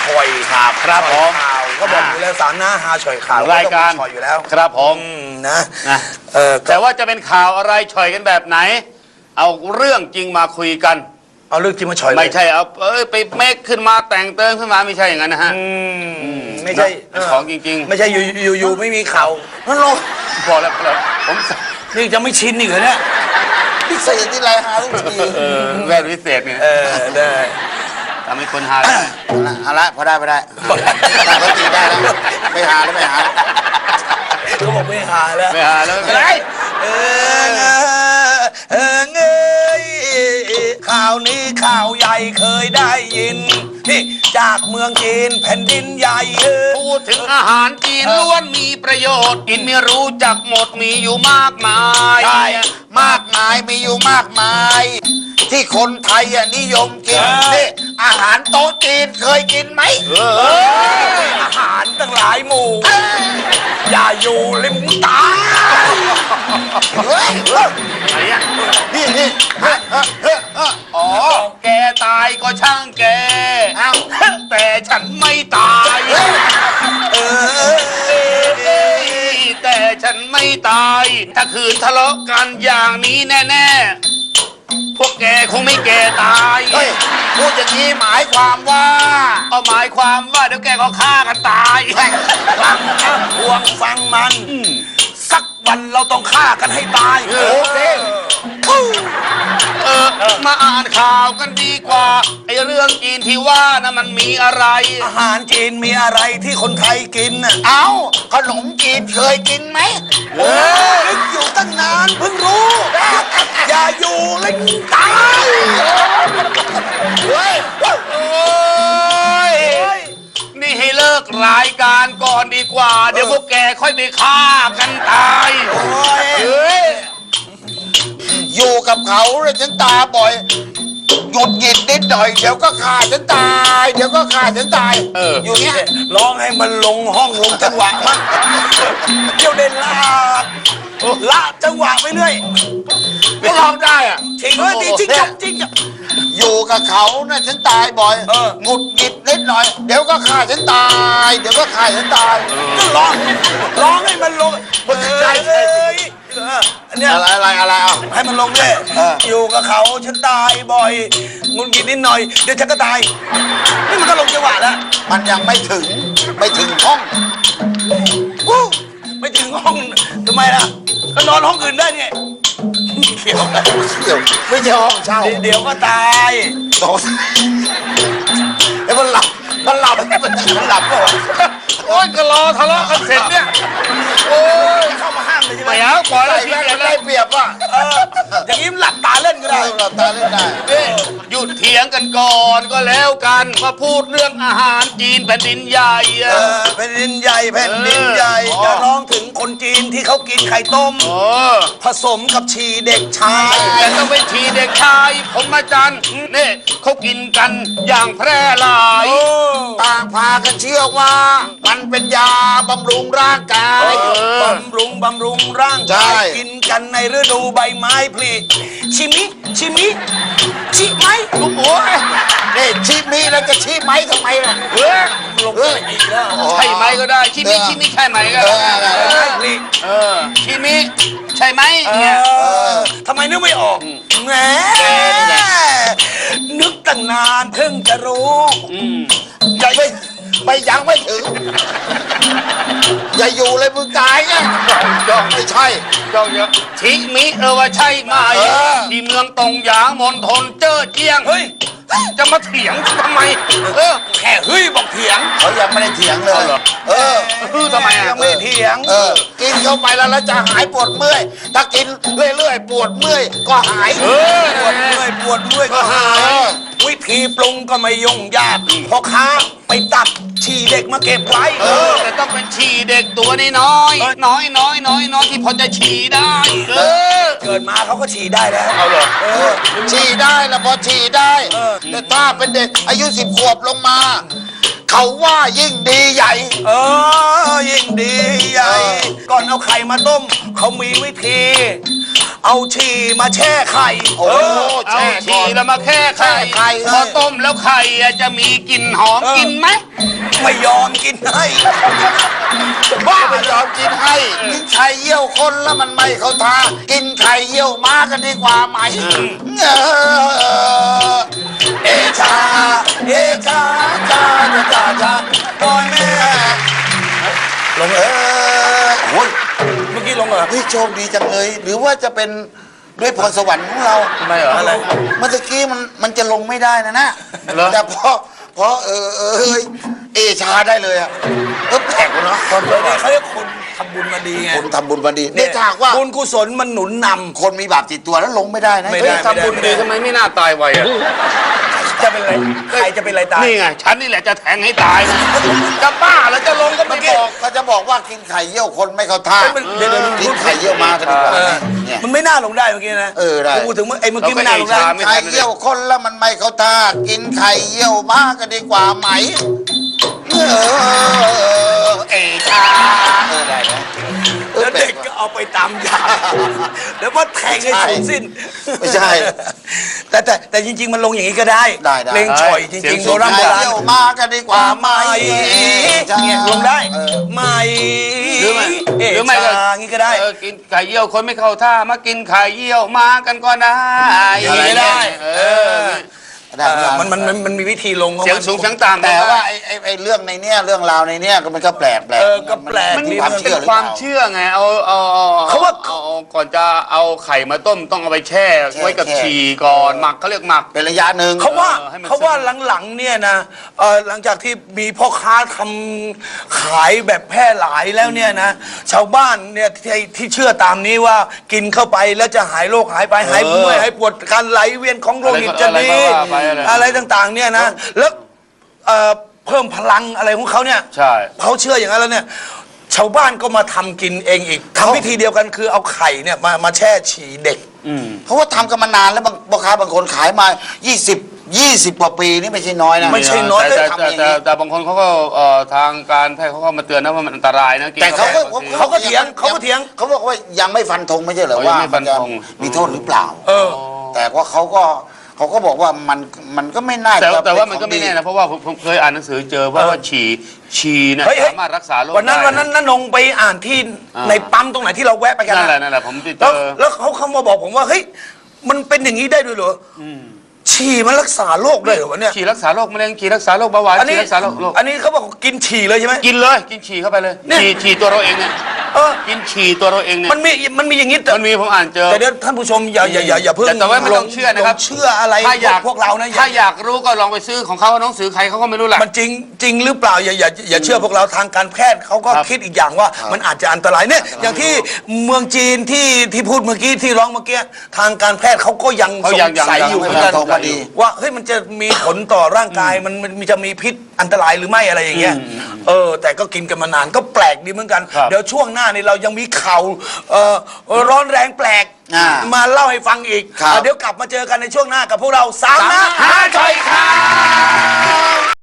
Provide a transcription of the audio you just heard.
ชอยครับครับผม ข่าวก็บอกอยู่แล้วสามหน้าหาชอยข่าวรายการชอยอยู่แล้วครับผมอืมนะนะเออแต่ว่าจะเป็นข่าวอะไรฉ่อยกันแบบไหน เอาเรื่องจริงมาคุยกัน เอาเรื่องจริงมาชอยเลยไม่ใช่เอาเอ้ยไปเมคขึ้นมาแต่งเติมขึ้นมาไม่ใช่อย่างนั้นนะฮะอืมไม่ใช่เป็นของจริงไม่ใช่อยู่อยู่อยู่ไม่มีข่าวมันลงๆพอแล้วพอแล้วผมนี่จะไม่ชินอีกเหรอเนี่ยพิเศษที่ไรหาทุกทีเออแว่นวิเศษเนี่ยเออได้ ทำให้คนหาได้เอาละพอได้พอได้ได้ก็ตีได้แล้วไม่หาแล้วไม่หาแล้วเขาบอกไม่หาแล้วไม่หาแล้วไม่เป็นไรเออเงอเออเงยข่าวนี้ข่าวใหญ่เคยได้ยินนี่จากเมืองจีนแผ่นดินใหญ่เออพูดถึงอาหารจีนล้วนมีประโยชน์กินไม่รู้จักหมดมีอยู่มากมายใช่มากมายมีอยู่มากมาย ที่คนไทยอะนิยมกินนี่อาหาร โต๊ะจีนเคยกินไหมเอออาหารตั้งหลายหมู่ อย่าอยู่ริมตาเฮ้ยไหนอะนี่นี่เฮ้ยเฮ้ยเฮ้ยเฮ้ยอ๋อแกตายก็ช่างแกเอ้าแต่ฉันไม่ตาย เออเอ้ยแต่ฉันไม่ตาย ถ้าคืนทะเลาะกันอย่างนี้แน่ๆพวกแก คงไม่แก่ตาย เฮ้ยพูดอย่างนี้หมายความว่าเอาหมายความว่าเดี๋ยวแกก็ฆ่ากันตายฟังนะพวงฟังมัน สักวันเราต้องฆ่ากันให้ตายโอเคเออมาอ่านข่าวกันดีกว่าไอ้เรื่องจีนที่ว่านะมันมีอะไร อาหารจีนมีอะไรที่คนไทยกินน่ะเอาขนมจีนเคยกินไหมโอ้นึกอยู่ ตั้งนานเพิ่งรู้ อย่าอยู่ริมตายเฮ้ยโอ้ยนี่ให้เลิกรายการก่อนดีกว่า เดี๋ยวพวกแกค่อยไปฆ่ากันตายโอ้ยเฮ้ยอยู่กับเขาเลยฉันตาบ่อยหยุดหยิดนิดหน่อยเดี๋ยวก็ขาดฉันตาย เดี๋ยวก็ขาดฉันตาย เออ อยู่เนี้ยร้องให้มันลงห้องลงจังหวะมั้งเที่ยวเด่นลาก ละจังหวะไปเรื่อยก็ร้องได้อะจริงเลยดีจริงจังจริงจัง อยู่กับเขาน่ะฉันตายบ่อยเออ หงุดหงิดนิดหน่อย เดี๋ยวก็ขาดฉันตาย เดี๋ยวก็ขาดฉันตาย ก็ร้องร้องให้มันลงมันจะใช่ใช่เอ้ยเออเนี่ย อะไรอะไรอะไรเอา ให้มันลงเลยเออ อยู่กับเขาฉันตายบ่อยงุนกินนิดหน่อย เดี๋ยวฉันก็ตาย นี่มันก็ลงจังหวะแล้วมันยังไม่ถึงไม่ถึงห้อง วู้ไม่ถึงห้องทำไมล่ะ ก็นอนห้องอื่นได้เนี่ยเขียวเดี๋ยวไม่ใช่ห้องเช่าเดี๋ยวก็ตายโอ้ยไอ้มันหลับมันหลับมันหลับเปล่าวะโอ้ยก็รอทะเลาะกันเสร็จเนี่ยโอ้ยเข้ามาห้ามเลยใช่ไหมไม่เอาปล่อยแล้วใส่ทีแว่นเดียวมันแล้ได้วเปรียบว่ะเอออย่างนี้มันหลับตาเล่นก็ได้ได้หลับตาเล่นได้นี่หยุดเถียงกันก่อนก็แล้วกันมาพูดเรื่องอาหารจีนแผ่นดินใหญ่เออะอแผ่นดินใหญ่แผ่นดินใหญ่เออจะร้องถึงคนจีนที่เขากินไข่ต้มโอ้ผสมกับชีเด็กชาย แต่ต้องเป็นทีเด็กชายผมอาจารย์นี่เขากินกันอย่างแพร่หลายโอ้ต่างพากันเชื่อว่า มันเป็นยาบำรุงร่างกายเออ บำรุงบำรุงร่างใช่กายกินกันในฤดูใบไม้ผลิชิมิ ชิมิ ชิไหมโอ้โหนี่ชิมีแล้วจะชิไหมทำไมล่ะเฮ้ยลงเลยอีกแล้วใช่ไหมก็ได้ชิมิชิมิใช่ไหมก็เอได้อเออใบไม้ผลิเออชิมิใช่ไหมเอเนี่ยอทำไมนึกไม่ออกแหมแกนี่แหละนึกตั้งนานเพิ่งจะรู้อืมอย่าไม่ไม่ยังไม่ถึง อย่าอยู่เลยมึงตายไงจ้องไม่ใช่จ้องเยอะชิมิเออว่าใช่ไหมเออ ที่เมืองตงหยางมณฑลเจ้อเจียง เฮ้ย จะมาเถียงทำไม เออ แค่เฮ้ยบอกเถียง เขายังไม่ได้เถียงเลย เอาเหรอ เออเออทำไมอะยังไม่เถียง เออ กินเข้าไปแล้วแล้วจะหายปวดเมื่อย ถ้ากินเรื่อยๆปวดเมื่อยก็หาย เออ ปวดเมื่อยปวดเมื่อยก็หาเอย อ วิธีปรุงก็ไม่ยุ่งยากพอค้าไปตัดฉี่เด็กมาเก็บไว้เออแต่ต้องเป็นฉี่เด็กตัวนี้น้อยๆน้อยน้อยน้อยน้อยที่พอจะฉี่ได้ เออ เกิดมาเขาก็ฉี่ได้แล้วเอาเหรอเออ ฉี่ได้แล้วพอฉี่ได้ เออ แต่ถ้าเป็นเด็กอายุสิบขวบลงมา เขาว่ายิ่งดีใหญ่ เออยิ่งดีใหญ่เออก่อนเอาไข่มาต้ม เขามีวิธี เอาฉี่มาแช่ไข่ โอ้เออเอาแช่ก่ชีอน แล้วมาแค่ไข่แค่ไข่ พอต้มแล้วไข่อะจะมีกลิ่นหอมเออ กินไหมไม่ยอมกินให้บ้าไม่ยอมกินให้กินไข่เยี่ยวคนแล้วมันไม่เข้าทากินไข่เยี่ยวม้ากันดีกว่าไหมเออเอชาเอชาชาชาชาชาบอยแม่ลงเออโอ้ยเมื่อกี้ ลงเหรอเฮ้ยโชคดีจังเลย หรือว่าจะเป็นด้วยพรสวรรค์ของเราทำไมเหรออะไร เมื่อกี้มันมันจะลงไม่ได้นะนะเหรอ แต่พอพอเออเออเอยเอชาได้เลยอะเออแปลกว่ะ เนาะคนเดียวเขาเรียกคนทำบุญมาดีไงคนทำบุญมาดีเนี่ยถ้าหากว่าบุญกุศลมันหนุนนคนมีบาปติดตัวแล้วลงไม่ได้นะไม่ได้เฮ้ยทำบุญดีทำไมไม่น่าตายไวอะำจะเป็นอะไรใครจะเป็นอะไรตายนี่ไงฉันนี่แหละจะแทงให้ตายนะจะบ้าแล้วจะลงก็เมื่ไม่อกี้บอกก็จะบอกว่ากินไข่เยี่ยวคนไม่เข้าท่าเอ้ยมันเดี๋ยวเดี๋ยวกินไข่เยี่ยวมากันดีกว่าเออเนี่ยมันไม่น่าลงได้เมื่อกี้นะเออได้พูดถึงเมื่อไอ้เมื่อกี้ไม่น่าลงได้เราก็เอชาไม่ไข่เยี่ยวคนแล้วมันไม่เข้าท่ากินไข่เยี่ยวมากันดีกว่าไหม เอยชาเออได้นะออแล้วเด็กก็เอาไปตามยาแล้วว่าแทงให้สูญสิ้น ไม่ใช่ แต่แต่แต่จริง ๆ มันลงอย่างนี้ก็ได้ได้ได้ เพลงฉ่อยจริงๆโบราณโบราณเยี่ยวมากันดีกว่าไหมไม่เนี่ยลงได้ไม่หรือไม่เอหรือไม่ก็ชาอย่างนี้ก็ได้ เออกินไข่เยี่ยวคนไม่เข้าท่ามากินไข่เยี่ยวมากันก็ได้อย่างนี้ได้เออ ได้เออมันมันมันมันมีวิธีลงของเสียงมันสูงเสียงต่ำแต่ว่าไอ้ไอ้ไอ้เรื่องในเนี้ยเรื่องราวในเนี้ยก็มันก็แปลกแปลกเออก็แปลก มันมีมีความเป็นเชื่อหรือคเปวามล่าเชื่อไงเอาเอาเอาเขาว่าออก่อนจะเอาไข่มาต้มต้องเอาไปแช่ แช่ไว้กับแช่ ฉี่ก่อนหมักเขาเรียกหมัก เป็นระยะหนึ่ง เขาว่าเออให้มันเขาว่าหลังๆเนี่ยนะเออหลังจากที่มีพ่อค้าทำขายแบบแพร่หลายแล้วเนี่ยนะ ชาวบ้านเนี่ยที่ที่เชื่อตามนี้ว่ากินเข้าไปแล้วจะหายโรคหายไปหายเมื่อยหายปวดการไหลเวียนของโลหิตจะดีอะไรก็ว่าไปอะไร อะไรต่างๆ เนี่ยนะ แล้วเอ่อเพิ่มพลังอะไรของเขาเนี่ยใช่ เขาเชื่ออย่างนั้นแล้วเนี่ย ชาวบ้านก็มาทำกินเองอีกทำวิธีเดียวกันคือเอาไข่เนี่ยมามาแช่ฉี่เด็กเพราะว่าทำกันมานานแล้วบางพ่อค้าบางคนขายมา 20 20 กว่าปีนี่ไม่ใช่น้อยนะ ไม่ใช่ น้อยแต่แต่ทำอแต่ย่างแต่นี้แต่บางคนเขาก็เอ่อทางการแพทย์เขาก็มาเตือนนะว่ามันอันตรายนะนแต่เขาก็บงที เขาก็เถียงเขาก็เถียง เขาบอกว่ายังไม่ฟันธงไม่ใช่เหรอเขายังว่าไม่ฟันธงจะมีโทษหรือเปล่า เออ แต่ว่าเขาก็ เขาก็บอกว่ามันมันก็ไม่น่าแต่จะแต่ว่าเป็มันขก็องไม่ดีแน่นะ เพราะว่าผมผมเคยอ่านหนังสือเจอว่าเออว่าฉี่ฉี่เนี่ยเฮ้ยเฮ้ย สามารถรักษาโรควันนั้นได้ วันนั้นน้านงไปอ่านที่อ่า ในปั๊มตรงไหนที่เราแวะไปกันนั่นแหละนั่นแหละผมไปเจแล้วอ แล้วเขาเขามาบอกผมว่าเฮ้ยมันเป็นอย่างนี้ได้ด้วยเหรออ ฉี่มันรักษาโรคได้เหรอวะเนี่ย ฉี่รักษาโรคมะเร็งฉี่รักษาโรคเบาหวานอันนี้ฉี่รักษาโรคโรคอันนี้เขาบอกกินฉี่เลยใช่ไหม กินเลยกินฉี่เข้าไปเลยเนี่ย ฉี่ฉี่ตัวเราเองเนี่ยเออ กินฉี่ตัวเราเองเนี่ยมันมีมันมีอย่างนี้แต่มันมีผมอ่านเจอ แต่เดี๋ยวท่านผู้ชมอย่าอย่าอย่าอย่าเพิ่งแต่แต่ว่าไม่ต้องเชื่อนะครับ ลงเชื่ออะไรถ้าอยากพวกเรานะอย่าถ้าอยากรู้ก็ลองไปซื้อของเขาน้องซื้อใครเขาก็ไม่รู้แหละ มันจริงจริงหรือเปล่าอย่าอย่าอย่าเชื่อพวกเราทางการแพทย์เขาก็ครับคิดอีกอย่างว่า มันอาจจะอันตรายเนี่ยอย่างที่เมืองจีนที่ที่พูดเมื่อกี้ที่ร้องเมื่อกี้ทางการแพทย์เขาก็ยังเขาสยังงสัยยังอยู่ไม่เหมือนฟักันนธงมาดี ว่าเฮ้ยมันจะมีผลต่อร่างกายมันมันมันจะมีพิษอันตรายหรือไม่อะไรอย่างเงี้ยเออ แต่ก็กินกันมานานก็แปลกดีเหมือนกันครับเดี๋ยวช่วงหน้านี่เรายังมีข่าวเอ่อร้อนแรงแปลกอ่ามาเล่าให้ฟังอีกครับ เดี๋ยวกลับมาเจอกันในช่วงหน้ากับพวกเราสามนะ หาใจครับ